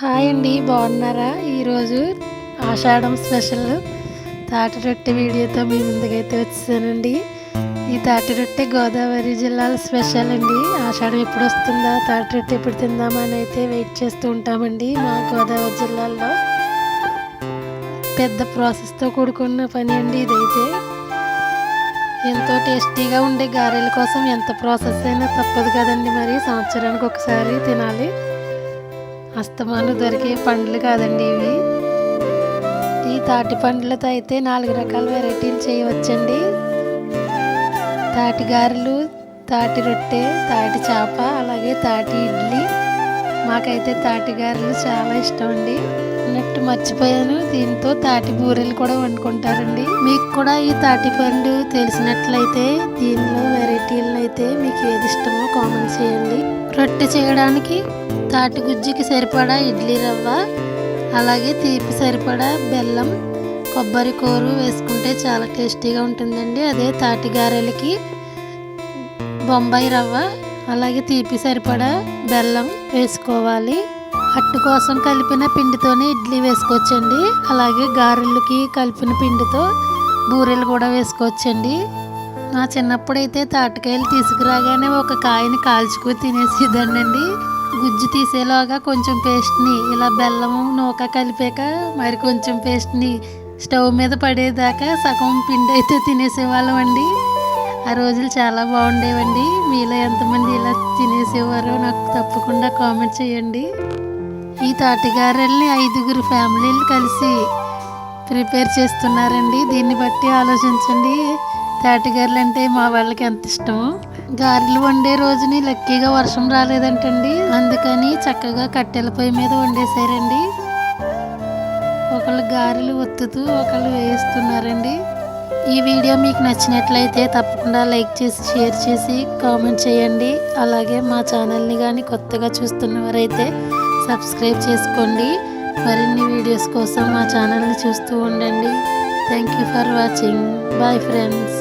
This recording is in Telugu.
హాయ్ అండి బాగున్నారా? ఈరోజు ఆషాఢం స్పెషల్ తాటి రొట్టె వీడియోతో మీ ముందుకైతే వచ్చేసానండి. ఈ తాటి రొట్టె గోదావరి జిల్లాల స్పెషల్ అండి. ఆషాఢం ఎప్పుడు వస్తుందా తాటి రొట్టె ఎప్పుడు తిందామా అని అయితే వెయిట్ చేస్తూ ఉంటామండి మా గోదావరి జిల్లాలో. పెద్ద ప్రాసెస్తో కూడుకున్న పని అండి ఇదైతే. ఎంతో టేస్టీగా ఉండే గారెల కోసం ఎంత ప్రాసెస్ అయినా తప్పదు కదండి మరి. సంవత్సరానికి ఒకసారి తినాలి. అస్తమాను దొరికే పండ్లు కాదండి ఇవి. ఈ తాటి పండ్లతో అయితే నాలుగు రకాల వెరైటీలు చేయవచ్చండి. తాటి గారెలు తాటి రొట్టె తాటి చేప అలాగే తాటి ఇడ్లీ. మాకైతే తాటి గారెలు చాలా ఇష్టం అండి అన్నట్టు మర్చిపోయాను. దీంతో తాటి బూరెలు కూడా వండుకుంటారండి. మీకు కూడా ఈ తాటి పండు తెలిసినట్లయితే దీనిలో వెరైటీలను అయితే మీకు ఏది ఇష్టమో కామెంట్ చేయండి. రొట్టె చేయడానికి తాటి గుజ్జుకి సరిపడా ఇడ్లీ రవ్వ అలాగే తీపి సరిపడా బెల్లం కొబ్బరి కూరు వేసుకుంటే చాలా టేస్టీగా ఉంటుందండి. అదే తాటి గారెలకి బొంబాయి రవ్వ అలాగే తీపి సరిపడా బెల్లం వేసుకోవాలి. అట్టు కోసం కలిపిన పిండితోనే ఇడ్లీ వేసుకోవచ్చండి. అలాగే గారెలకి కలిపిన పిండితో బూరెలు కూడా వేసుకోవచ్చండి. నా చిన్నప్పుడైతే తాటికాయలు తీసుకురాగానే ఒక కాయని కాల్చుకు తినేసేదానండి గుజ్జు తీసేలోగా కొంచెం పేస్ట్ని ఇలా బెల్లము నూక కలిపాక మరి కొంచెం పేస్ట్ని స్టవ్ మీద పడేదాకా సగం పిండి అయితే తినేసేవాళ్ళం అండి ఆ రోజులు చాలా బాగుండేవండి. మీలో ఎంతమంది ఇలా తినేసేవారో నాకు తప్పకుండా కామెంట్ చేయండి. ఈ తాటిగారెల్ని ఐదుగురు ఫ్యామిలీలు కలిసి ప్రిపేర్ చేస్తున్నారండి. దీన్ని బట్టి ఆలోచించండి. తేటగారులు అంటే మా వాళ్ళకి ఎంత ఇష్టమో. గారెలు వండే రోజుని లక్కీగా వర్షం రాలేదంటండి. అందుకని చక్కగా కట్టెల పొయ్యి మీద వండేశారండి. ఒకళ్ళు గారెలు ఒత్తుతూ ఒకళ్ళు వేస్తున్నారండి ఈ వీడియో మీకు నచ్చినట్లయితే తప్పకుండా లైక్ చేసి షేర్ చేసి కామెంట్ చేయండి. అలాగే మా ఛానల్ని కానీ కొత్తగా చూస్తున్నవారైతే సబ్స్క్రైబ్ చేసుకోండి. మరిన్ని వీడియోస్ కోసం మా ఛానల్ని చూస్తూ ఉండండి. Thank you for watching bye friends